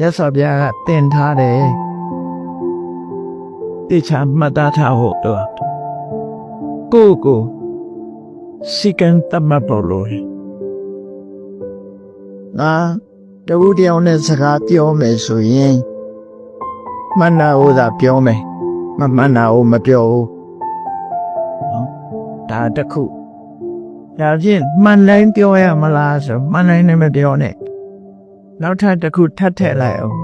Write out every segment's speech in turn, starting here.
ရသော်ပြားကတင်ထားတယ်တိချာမှတ်သားထားဖို့တော့ကိုယ့်ကိုစီကံတတ်မှတ်ဖို့လိုတယ်ငါတဝူတယောက်နဲ့စကားပြောမယ်ဆိုရင်မန္နာဥသာပြောမယ်မမန္နာဥမပြောဘူးနော်ဒါတစ်ခုဒါဖြင့်မှန်တိုင်းပြောရမလားဆိုမှန်တိုင်းလည်းမပြောနဲ့ နောက်ထပ်တစ်ခုထပ်ထည့်လိုက်အောင်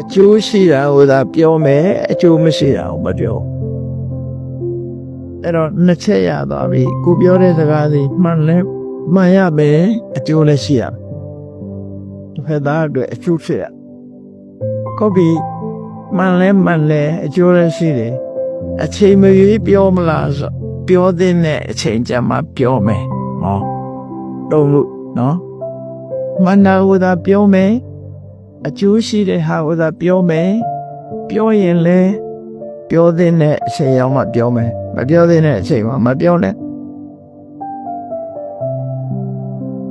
အကျိုးရှိတာဥသာပြောမယ်အကျိုးမရှိတာကိုမပြောအဲ့တော့နှစ်ချက်ရသွားပြီကိုပြောတဲ့စကားစီမှန်လဲမှန်ရမယ်အကျိုးလည်းရှိရမယ်တစ်ဖက်သားအတွက်အကျိုးဖြစ်ရကောပြီမှန်လဲမှန်လဲအကျိုးလည်းရှိတယ်အချိန်မရွေးပြောမလားဆိုပြောတဲ့အချိန်ကြမှာပြောမယ်ဟောတုံးလို့နော် မန္နာဝဒပြောမယ်အကျိုးရှိတဲ့ဟာဝဒပြောမယ်ပြောရင်လဲပြောတဲ့အချိန်ရောက်မှပြောမယ်မပြောတဲ့အချိန်မှာမပြောနဲ့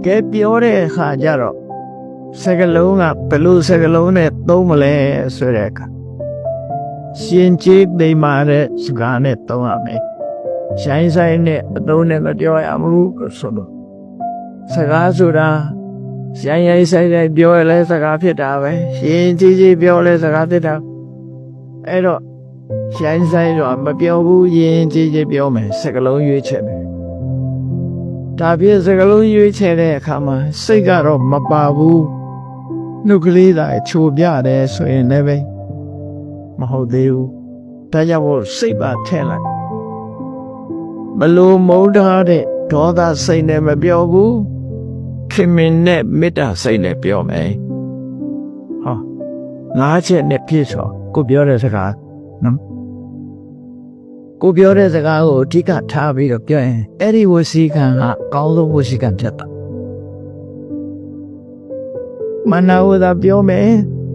ကဲပြောတဲ့အခါကျတော့စကလုံးကဘယ်လိုစကလုံးနဲ့သုံးမလဲဆိုတဲ့အခါရှင်ကျေးသိမာတဲ့စကားနဲ့သုံးရမယ်ရှိုင်းဆိုင်နဲ့အသုံးနဲ့မပြောရဘူးဆိုတော့စကားဆိုတာ ရှိုင်းရိုင်းဆိုင်ဆိုင်ပြောရလဲစကားဖြစ်တာပဲရှင်ကြီးကြီးပြောလဲစကားဖြစ်တာအဲ့တော့ရှိုင်းဆိုင်တော့မပြောဘူးရင်ကြီးကြီးပြောမယ်စကလုံးရွေးချက်မယ်ဒါပြည့်စကလုံးရွေးချယ်တဲ့အခါမှာစိတ်ကတော့မပါဘူးနှုတ်ကလေးသာချိုပြတယ်ဆိုရင်လည်းပဲမဟုတ်သေးဘူးဒါကြောင့်မို့စိတ်ပါထည့်လိုက်မလို့မုန်းထားတဲ့ဒေါသစိတ်နဲ့မပြောဘူး ခင်မင်နဲ့မေတ္တာစိတ်နဲ့ပြောမယ်ဟောငါးချက်နဲ့ပြည့်စုံကိုပြောတဲ့စကားနော်ကိုပြောတဲ့စကားကိုအဓိကထားပြီးတော့ပြောရင်အဲ့ဒီဝစီကံကအကောင်းဆုံးဝစီကံဖြစ်တာမနာဝသာပြောမယ်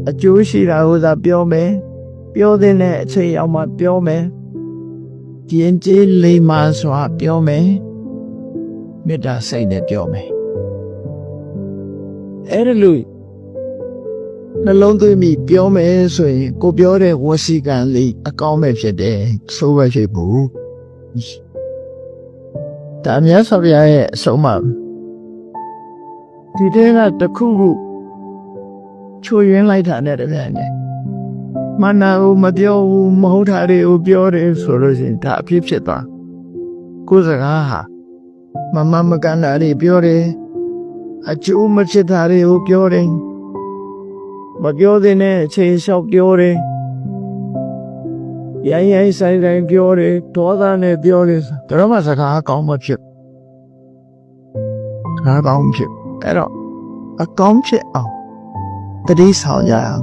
အကျိုးရှိတာဝသာပြောမယ်ပြောတဲ့အချိန်ရောက်မှပြောမယ်ကျင်းကျေးလေးမှစွာပြောမယ်မေတ္တာစိတ်နဲ့ပြောမယ် အဲ့ဒါလို့နှလုံးသွင်းပြီးပြောမယ်ဆိုရင် ကိုပြောတဲ့ဝစီကံလေးအကောင်းမဲ့ဖြစ်တယ်ဆိုးပဲဖြစ်ဘူးဒါမြတ်စွာဘုရားရဲ့အဆုံးအမဒီတဲ့ကတစ်ခုခုချိုးရင်းလိုက်တာနဲ့တည်းနဲ့မနာဘူးမပြောဘူးမဟုတ်တာတွေကိုပြောတယ်ဆိုလို့ရှိရင်ဒါအဖြစ်ဖြစ်သွားကိုယ်စကားဟာမမမကန်တာတွေပြောတယ် အကျိုးမဖြစ်တာတွေကိုပြောတယ်မပြောတဲ့အချိန်လျှောက်ပြောတယ်ရိုင်းရိုင်းဆိုင်ဆိုင်ပြောတယ်ဒေါသနဲ့ပြောတယ်ဒါတော့မှစကားအကောင်းမဖြစ်စကားအကောင်းမဖြစ်အဲ့တော့အကောင်းဖြစ်အောင်တတိဆောင်ကြအောင်